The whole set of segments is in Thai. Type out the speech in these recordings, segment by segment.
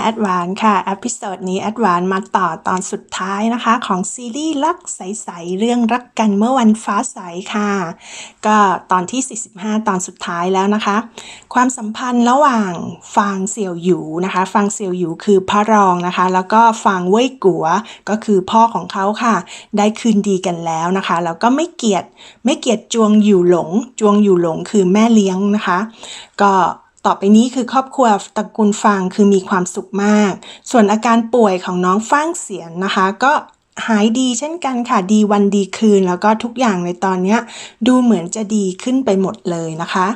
แอดวานค่ะอพิโซดนี้แอดวานมาต่อตอนสุดท้ายนะคะ ของซีรีส์รักใส ๆ เรื่องรักกันเมื่อวันฟ้าใสค่ะ ก็ตอนที่ 45 ตอนสุดท้ายแล้วนะคะ ความสัมพันธ์ระหว่างฟางเสี่ยวหยูนะคะฟางเสี่ยวหยูคือพระรองนะคะ แล้วก็ฟางเว่ยกัวก็คือพ่อของเขาค่ะ ได้คืนดีกันแล้วนะคะแล้วก็ไม่เกลียดไม่เกลียดจวงหยูหลง จวงหยูหลงคือแม่เลี้ยงนะคะ ก็ ต่อไปนี้คือครอบครัวตระกูลฟางคือมีความสุขมาก ส่วนอาการป่วยของน้องฟางเสียนนะคะ ก็หายดีเช่นกันค่ะดีวันดีคืน แล้วก็ทุกอย่างในตอนนี้ดูเหมือนจะดีขึ้นไปหมดเลยนะคะ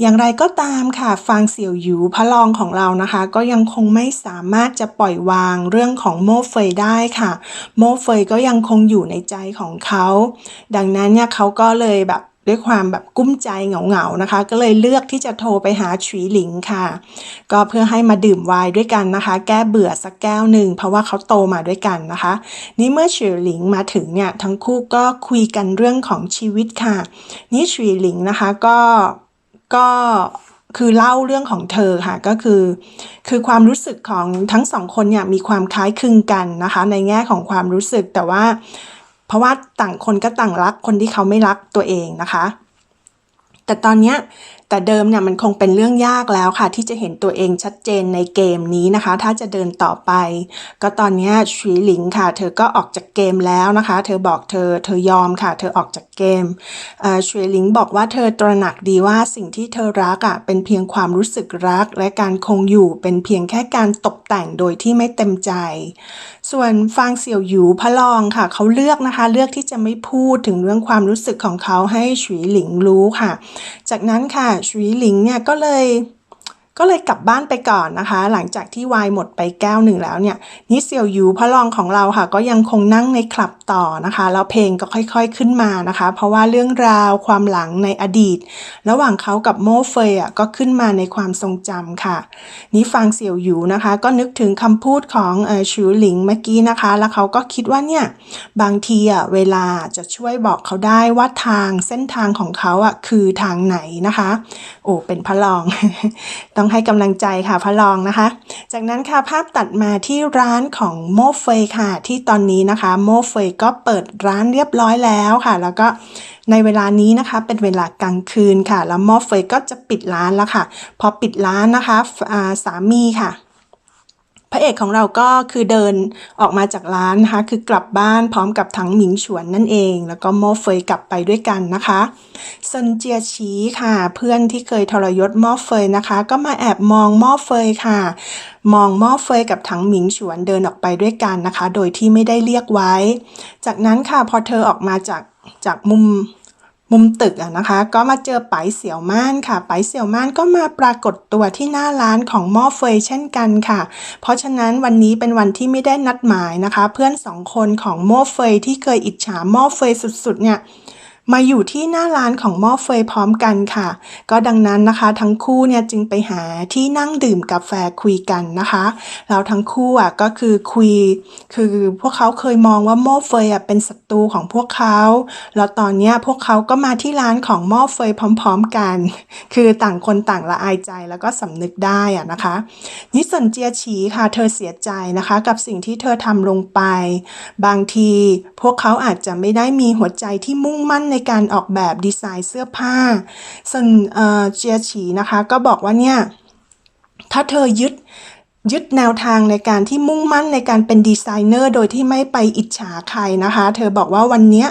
อย่างไรก็ตามค่ะฟางเสี่ยวหยูพระรองของเรานะคะ ก็ยังคงไม่สามารถจะปล่อยวางเรื่องของโมเฟยได้ค่ะ โมเฟยก็ยังคงอยู่ในใจของเขา ดังนั้นเนี่ยเขาก็เลยแบบ ด้วยความแบบกุ้มใจเหงาๆนะคะ ก็เลยเลือกที่จะโทรไปหาฉุยหลิงค่ะ ก็เพื่อให้มาดื่มไวน์ด้วยกันนะคะ แก้เบื่อสักแก้วหนึ่งเพราะว่าเขาโตมาด้วยกันนะคะ นี่เมื่อฉุยหลิงมาถึงเนี่ยทั้งคู่ก็คุยกันเรื่องของชีวิตค่ะ นี่ฉุยหลิงนะคะก็ก็คือเล่าเรื่องของเธอค่ะก็คือ คือความรู้สึกของทั้งสองคนเนี่ยมีความคล้ายคลึงกันนะคะ ในแง่ของความรู้สึกแต่ว่า เพราะว่าต่างคนก็ต่างรักคนที่เขาไม่รักตัวเองนะคะ แต่ตอนเนี้ย แต่เดิมเนี่ยมันคงเป็นเรื่องยากแล้วค่ะ ที่จะเห็นตัวเองชัดเจนในเกมนี้นะคะ ถ้าจะเดินต่อไป ก็ตอนนี้ชุยหลิงค่ะ เธอก็ออกจากเกมแล้วนะคะ เธอบอกเธอเธอยอมค่ะ เธอออกจากเกมชุยหลิงบอกว่าเธอตระหนักดีว่าสิ่งที่เธอรักอะเป็นเพียงความรู้สึกรัก และการคงอยู่เป็นเพียงแค่การตกแต่งโดยที่ไม่เต็มใจ ส่วนฟางเสี่ยวหยูพระรองค่ะ เขาเลือกนะคะ เลือกที่จะไม่พูดถึงเรื่องความรู้สึกของเขาให้ฉุยหลิงรู้ค่ะ จากนั้นค่ะชวีหลิงเนี่ยก็เลย ก็เลยกลับบ้านไปก่อนนะคะ หลังจากที่วายหมดไปแก้วหนึ่งแล้วเนี่ยนิเซียวยูพระรองของเราค่ะ ก็ยังคงนั่งในคลับต่อนะคะ แล้วเพลงก็ค่อยๆขึ้นมานะคะ เพราะว่าเรื่องราวความหลังในอดีต ระหว่างเขากับโมเฟยอะก็ขึ้นมาในความทรงจำค่ะ นี่ฟังเสี่ยวยูนะคะ ก็นึกถึงคำพูดของเออชูหลิงเมื่อกี้นะคะ แล้วเขาก็คิดว่าเนี่ยบางทีอะเวลาจะช่วยบอกเขาได้ว่าทางเส้นทางของเขาอะคือทางไหนนะคะ โอ้เป็นพระรองต้องให้กำลังใจค่ะพระรองนะคะ จากนั้นค่ะภาพตัดมาที่ร้านของโมเฟยค่ะ ที่ตอนนี้นะคะโมเฟยก็เปิดร้านเรียบร้อยแล้วค่ะ แล้วก็ในเวลานี้นะคะเป็นเวลากลางคืนค่ะ แล้วโมเฟยก็จะปิดร้านแล้วค่ะ พอปิดร้านนะคะสามีค่ะ พระเอกของเราก็คือเดินออกมาจากร้านนะคะ คือกลับบ้านพร้อมกับถังหมิงฉวนนั่นเอง แล้วก็โมเฟยกลับไปด้วยกันนะคะเซินเจียชีค่ะ เพื่อนที่เคยทรยศม้อเฟยนะคะ ก็มาแอบมองม้อเฟยค่ะ มองม้อเฟยกับถังหมิงฉวนเดินออกไปด้วยกันนะคะ โดยที่ไม่ได้เรียกไว้ จากนั้นค่ะพอเธอออกมาจากจากมุม มุมตึกอะนะคะ ก็มาเจอไปเสี่ยวม่านค่ะ ไปเสี่ยวม่านก็มาปรากฏตัวที่หน้าร้านของหม้อเฟยเช่นกันค่ะ เพราะฉะนั้นวันนี้เป็นวันที่ไม่ได้นัดหมายนะคะ เพื่อนสองคนของหม้อเฟยที่เคยอิจฉาหม้อเฟยสุดๆเนี่ย มาอยู่ที่หน้าร้านของหม้อเฟยพร้อมกันค่ะ ก็ดังนั้นนะคะ ทั้งคู่เนี่ยจึงไปหาที่นั่งดื่มกาแฟคุยกันนะคะแล้วทั้งคู่อะก็คือคุย คือพวกเขาเคยมองว่าหม้อเฟยอะเป็นศัตรูของพวกเขาแล้วตอนนี้พวกเขาก็มาที่ร้านของหม้อเฟยพร้อม ๆกัน คือต่างคนต่างละอายใจแล้วก็สำนึกได้อะนะคะนิสันเจียฉีค่ะเธอเสียใจนะคะ กับสิ่งที่เธอทำลงไป บางทีพวกเขาอาจจะไม่ได้มีหัวใจที่มุ่งมั่นในการออกแบบดีไซน์เสื้อผ้าส่วนเจียฉีนะคะก็บอกว่าเนี่ยถ้าเธอยึด ยึดแนวทางในการที่มุ่งมั่นในการเป็นดีไซเนอร์โดยที่ไม่ไปอิจฉาใครนะคะ เธอบอกว่าวันนี้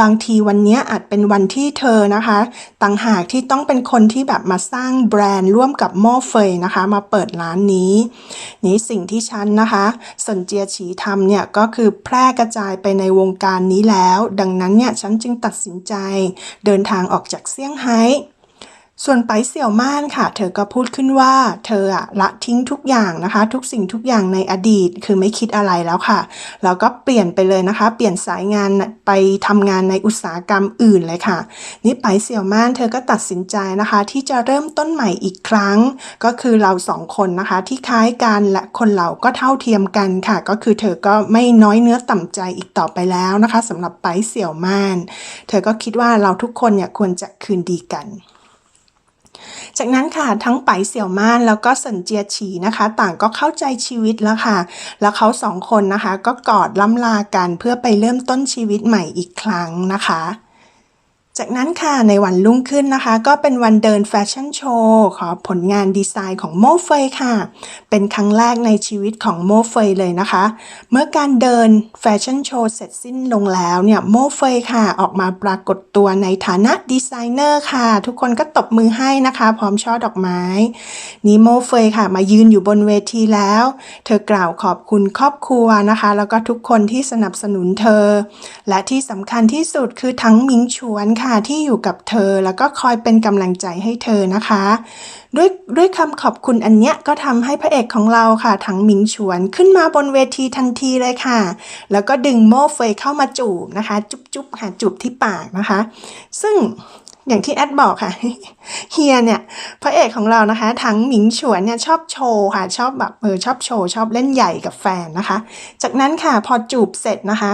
บางทีวันนี้อาจเป็นวันที่เธอนะคะต่างหากที่ต้องเป็นคนที่แบบมาสร้างแบรนด์ร่วมกับม้อเฟยนะคะ มาเปิดร้านนี้ นี้สิ่งที่ฉันนะคะสนเจียฉีทำเนี่ยก็คือแพร่กระจายไปในวงการนี้แล้ว ดังนั้นเนี่ยฉันจึงตัดสินใจเดินทางออกจากเซี่ยงไฮ้ ส่วนไปเสี่ยวม่านค่ะ เธอก็พูดขึ้นว่า เธออะละทิ้งทุกอย่างนะคะ ทุกสิ่งทุกอย่างในอดีตคือไม่คิดอะไรแล้วค่ะแล้วก็เปลี่ยนไปเลยนะคะ เปลี่ยนสายงานไปทำงานในอุตสาหกรรมอื่นเลยค่ะ นี่ไปเสี่ยวม่านเธอก็ตัดสินใจนะคะ ที่จะเริ่มต้นใหม่อีกครั้ง ก็คือเราสองคนนะคะ ที่คล้ายกันและคนเราก็เท่าเทียมกันค่ะ ก็คือเธอก็ไม่น้อยเนื้อต่ำใจอีกต่อไปแล้วนะคะสำหรับไปเสี่ยวม่าน เธอก็คิดว่าเราทุกคนเนี่ยควรจะคืนดีกัน จากนั้นค่ะทั้งไปเสี่ยวม่านแล้วก็เซินเจียฉีนะคะ ต่างก็เข้าใจชีวิตแล้วค่ะ แล้วเขาสองคนนะคะ ก็กอดล่ำลากันเพื่อไปเริ่มต้นชีวิตใหม่อีกครั้งนะคะ จากนั้นค่ะในวันรุ่งขึ้นนะคะ ก็เป็นวันเดินแฟชั่นโชว์ขอผลงานดีไซน์ของโมเฟยค่ะ เป็นครั้งแรกในชีวิตของโมเฟยเลยนะคะ เมื่อการเดินแฟชั่นโชว์เสร็จสิ้นลงแล้วเนี่ยโมเฟยค่ะ ออกมาปรากฏตัวในฐานะดีไซเนอร์ค่ะ ทุกคนก็ตบมือให้นะคะ พร้อมช่อดอกไม้นี่โมเฟยค่ะ มายืนอยู่บนเวทีแล้ว เธอกล่าวขอบคุณครอบครัวนะคะ แล้วก็ทุกคนที่สนับสนุนเธอ และที่สำคัญที่สุดคือทั้งมิงชวนค่ะที่อยู่กับเธอแล้วก็คอยเป็นกำลังใจให้เธอนะคะ ด้วยด้วยคำขอบคุณอันเนี้ยก็ทำให้พระเอกของเราค่ะทั้งมิงชวนขึ้นมาบนเวทีทันทีเลยค่ะ แล้วก็ดึงโมเฟยเข้ามาจูบนะคะ จุ๊บจุบค่ะจูบที่ปากนะคะ ซึ่งอย่างที่แอดบอกค่ะเฮียเนี่ยพระเอกของเรานะคะ ทั้งหมิงฉวนเนี่ยชอบโชว์ค่ะ ชอบแบบเออชอบโชว์ชอบเล่นใหญ่กับแฟนนะคะ จากนั้นค่ะพอจูบเสร็จนะคะ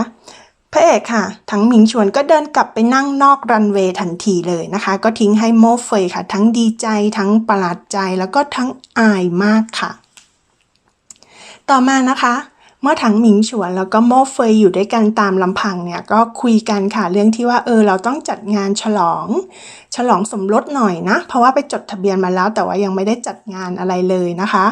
ระเอกค่ะ ทั้งหมิงชวนก็เดินกลับไปนั่งนอกรันเวย์ทันทีเลยนะคะ ก็ทิ้งให้โมเฟยค่ะ ทั้งดีใจทั้งประหลาดใจแล้วก็ทั้งอายมากค่ะ ต่อมานะคะเมื่อถังหมิงฉวนแล้วก็โมเฟยอยู่ด้วยกันตามลำพังเนี่ยก็คุยกันค่ะเรื่องที่ว่าเออเราต้องจัดงานฉลอง ฉลองสมรสหน่อยนะ เพราะว่าไปจดทะเบียนมาแล้วแต่ว่ายังไม่ได้จัดงานอะไรเลยนะคะ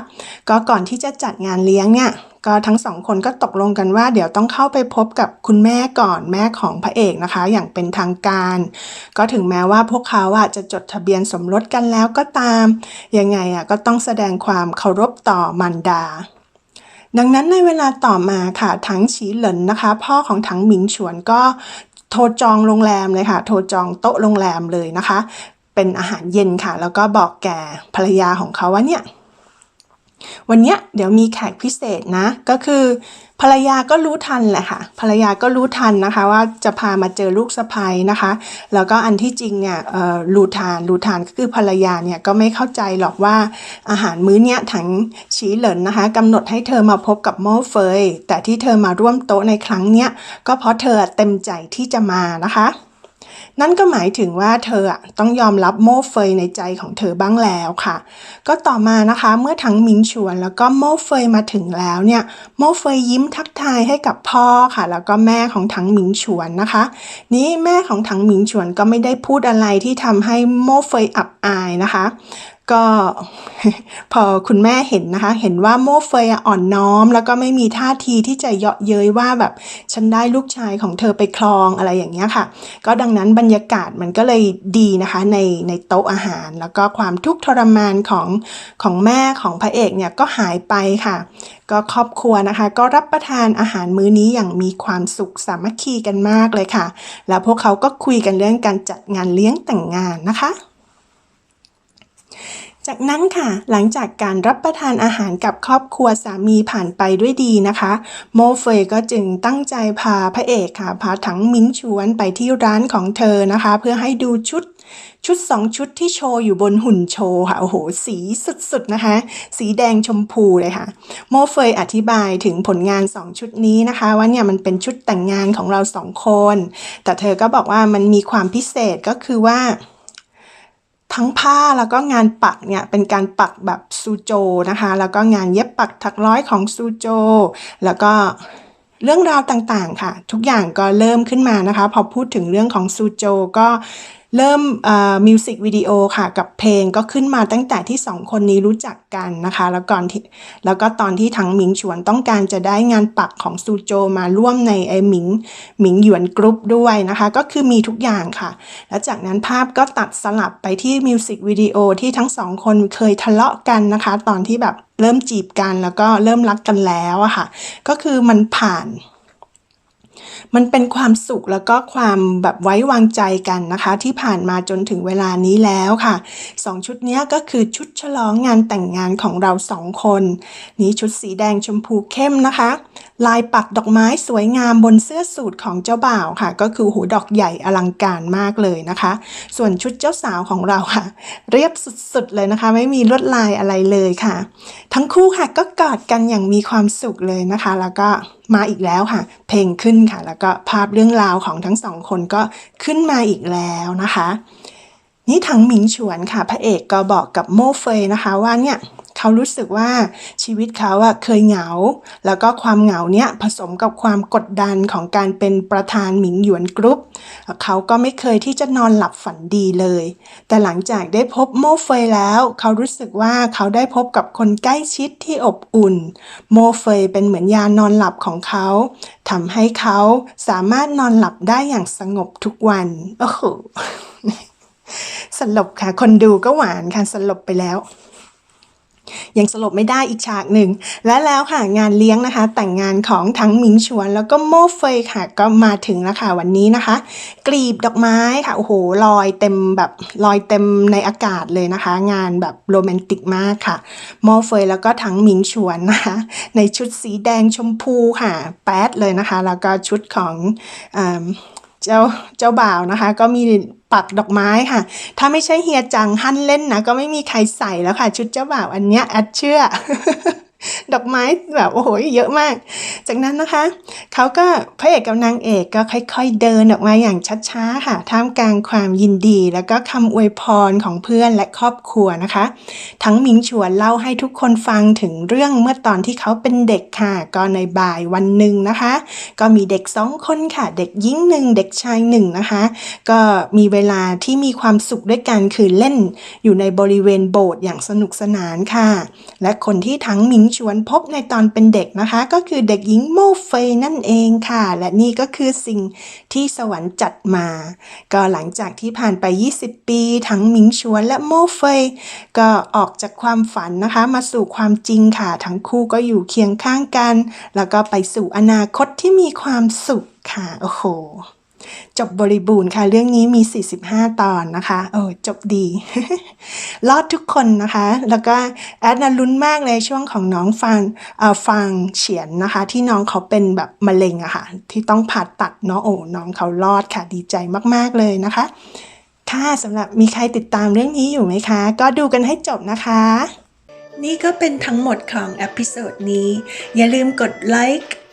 ก็ก่อนที่จะจัดงานเลี้ยงเนี่ย ก็ทั้งสองคนก็ตกลงกันว่าเดี๋ยวต้องเข้าไปพบกับคุณแม่ก่อนแม่ของพระเอกนะคะ อย่างเป็นทางการ ก็ถึงแม้ว่าพวกเขาอะจะจดทะเบียนสมรสกันแล้วก็ตาม ยังไงอะก็ต้องแสดงความเคารพต่อมารดาดังนั้นในเวลาต่อมาค่ะถังฉีเหลินนะคะ พ่อของถังหมิงฉวนก็โทรจองโรงแรมเลยค่ะ โทรจองโต๊ะโรงแรมเลยนะคะ เป็นอาหารเย็นค่ะ แล้วก็บอกแก่ภรรยาของเขาว่าเนี่ย วันนี้เดี๋ยวมีแขกพิเศษนะ ก็คือ ภรรยาก็รู้ทันแหละค่ะ ภรรยาก็รู้ทันนะคะว่าจะพามาเจอลูกสะใภ้นะคะ แล้วก็อันที่จริงเนี่ยรู้ทานรู้ทานก็คือภรรยาเนี่ยก็ไม่เข้าใจหรอกว่าอาหารมื้อเนี้ยถังฉีเหลินนะคะกำหนดให้เธอมาพบกับโม่เฟย แต่ที่เธอมาร่วมโต๊ะในครั้งเนี้ยก็เพราะเธอเต็มใจที่จะมานะคะ นั่นก็หมายถึงว่าเธออะต้องยอมรับโม่เฟยในใจของเธอบ้างแล้วค่ะ ก็ต่อมานะคะเมื่อทั้งมิงชวนแล้วก็โม่เฟยมาถึงแล้วเนี่ยโม่เฟยยิ้มทักทายให้กับพ่อค่ะ แล้วก็แม่ของทั้งหมิงชวนนะคะ นี้แม่ของทั้งหมิงชวนก็ไม่ได้พูดอะไรที่ทำให้โม่เฟยอับอายนะคะ ก็พอคุณแม่เห็นนะคะ เห็นว่าโม่เฟยอะอ่อนน้อม แล้วก็ไม่มีท่าทีที่จะเยาะเย้ยว่าแบบฉันได้ลูกชายของเธอไปครองอะไรอย่างเงี้ยค่ะ ก็ดังนั้นบรรยากาศมันก็เลยดีนะคะในในโต๊ะอาหาร แล้วก็ความทุกข์ทรมานของของแม่ของพระเอกเนี่ยก็หายไปค่ะ ก็ครอบครัวนะคะ ก็รับประทานอาหารมื้อนี้อย่างมีความสุขสามัคคีกันมากเลยค่ะ แล้วพวกเขาก็คุยกันเรื่องการจัดงานเลี้ยงแต่งงานนะคะ จากนั้นค่ะ หลังจากการรับประทานอาหารกับครอบครัวสามีผ่านไปด้วยดีนะคะ โมเฟยก็จึงตั้งใจพาพระเอกค่ะ พาถังมิ้งชวนไปที่ร้านของเธอนะคะ เพื่อให้ดูชุดชุดสองชุดที่โชว์อยู่บนหุ่นโชว์ค่ะ โอ้โห สีสุดๆนะคะ สีแดงชมพูเลยค่ะ โมเฟยอธิบายถึงผลงานสองชุดนี้นะคะ ว่าเนี่ยมันเป็นชุดแต่งงานของเราสองคน แต่เธอก็บอกว่ามันมีความพิเศษก็คือว่า ทั้งผ้าแล้วก็งานปักเนี่ยเป็นการปักแบบซูโจนะคะ แล้วก็งานเย็บปักถักร้อยของซูโจ แล้วก็เรื่องราวต่างๆค่ะ ทุกอย่างก็เริ่มขึ้นมานะคะ พอพูดถึงเรื่องของซูโจก็ เริ่มมิวสิกวิดีโอค่ะกับเพลงก็ขึ้นมาตั้งแต่ที่สองคนนี้รู้จักกันนะคะ แล้วก่อนที่แล้วก็ตอนที่ทั้งหมิงฉวนต้องการจะได้งานปักของซูโจมาร่วมในไอหมิงหมิงหยวนกรุ๊ปด้วยนะคะ ก็คือมีทุกอย่างค่ะ แล้วจากนั้นภาพก็ตัดสลับไปที่มิวสิกวิดีโอที่ทั้งสองคนเคยทะเลาะกันนะคะ ตอนที่แบบเริ่มจีบกันแล้วก็เริ่มรักกันแล้วอะค่ะ ก็คือมันผ่าน มันเป็นความสุขแล้วก็ความแบบไว้วางใจกันนะคะ ที่ผ่านมาจนถึงเวลานี้แล้วค่ะสองชุดนี้ก็คือชุดฉลองงานแต่งงานของเราสองคน นี้ชุดสีแดงชมพูเข้มนะคะ ลายปักดอกไม้สวยงามบนเสื้อสูทของเจ้าบ่าวค่ะ ก็คือหูดอกใหญ่อลังการมากเลยนะคะ ส่วนชุดเจ้าสาวของเราค่ะ เรียบสุดๆเลยนะคะ ไม่มีลวดลายอะไรเลยค่ะ ทั้งคู่ค่ะก็กอดกันอย่างมีความสุขเลยนะคะ แล้วก็มาอีกแล้วค่ะ เพลงขึ้นค่ะ แล้วก็ภาพเรื่องราวของทั้งสองคนก็ขึ้นมาอีกแล้วนะคะ นี่ถังหมิงฉวนค่ะ พระเอกก็บอกกับโมเฟยนะคะว่าเนี่ย เขารู้สึกว่าชีวิตเขาอะเคยเหงา แล้วก็ความเหงาเนี่ยผสมกับความกดดันของการเป็นประธานหมิงหยวนกรุ๊ปเขาก็ไม่เคยที่จะนอนหลับฝันดีเลย แต่หลังจากได้พบโมเฟยแล้ว เขารู้สึกว่าเขาได้พบกับคนใกล้ชิดที่อบอุ่น โมเฟยเป็นเหมือนยานอนหลับของเขาทำให้เขาสามารถนอนหลับได้อย่างสงบทุกวันโอ้โหสลบค่ะ คนดูก็หวานค่ะ สลบไปแล้ว ยังสลบไม่ได้อีกฉากหนึ่ง และแล้วค่ะงานเลี้ยงนะคะ แต่งงานของทั้งหมิงชวน แล้วก็โม่เฟยค่ะ ก็มาถึงแล้วค่ะวันนี้นะคะ กลีบดอกไม้ค่ะโอ้โหลอยเต็มแบบลอยเต็มในอากาศเลยนะคะ งานแบบโรแมนติกมากค่ะโม่เฟยแล้วก็ทั้งหมิงชวนนะคะ ในชุดสีแดงชมพูค่ะแป๊ดเลยนะคะ แล้วก็ชุดของ เจ้าเจ้าบ่าวนะคะ ก็มีปักดอกไม้ค่ะ ถ้าไม่ใช่เฮียจังฮั่นเล่นนะก็ไม่มีใครใส่แล้วค่ะ ชุดเจ้าบ่าวอันเนี้ยแอดเชื่อ ดอกไม้แบบโอ้โหเยอะมาก จากนั้นนะคะเขาก็พระเอกกับนางเอกก็ค่อย ๆ เดินออกมาอย่างช้าๆค่ะท่ามกลางความยินดี แล้วก็คำอวยพรของเพื่อนและครอบครัวนะคะ ทั้งมิงฉวนเล่าให้ทุกคนฟังถึงเรื่องเมื่อตอนที่เขาเป็นเด็กค่ะ ก็ในบ่ายวันหนึ่งนะคะ ก็มีเด็กสองคนค่ะ เด็กหญิงหนึ่งเด็กชายหนึ่งนะคะ ก็มีเวลาที่มีความสุขด้วยกันคือเล่นอยู่ในบริเวณโบสถ์อย่างสนุกสนานค่ะ และคนที่ทั้งมิงชวนพบในตอนเป็นเด็กนะคะ ก็คือเด็กหญิงโมเฟยนั่นเองค่ะ และนี่ก็คือสิ่งที่สวรรค์จัดมา ก็หลังจากที่ผ่านไป 20 ปี ทั้งหมิงชวนและโมเฟยก็ออกจากความฝันนะคะ มาสู่ความจริงค่ะ ทั้งคู่ก็อยู่เคียงข้างกัน แล้วก็ไปสู่อนาคตที่มีความสุขค่ะ โอ้โห จบบริบูรณ์ค่ะ เรื่องนี้มี 45 ตอนนะคะโอ้จบดี รอดทุกคนนะคะ แล้วก็แอดนะลุ้นมากเลยช่วงของน้องฟังเอ่อฟังเฉียนนะคะ ที่น้องเขาเป็นแบบมะเร็งอะค่ะ ที่ต้องผ่าตัดเนาะโอ้น้องเขารอดค่ะ ดีใจมากๆเลยนะคะ ค่ะสำหรับมีใครติดตามเรื่องนี้อยู่ไหมคะ ก็ดูกันให้จบนะคะนี่ก็เป็นทั้งหมดของอพิโซดนี้ อย่าลืมกดไลค์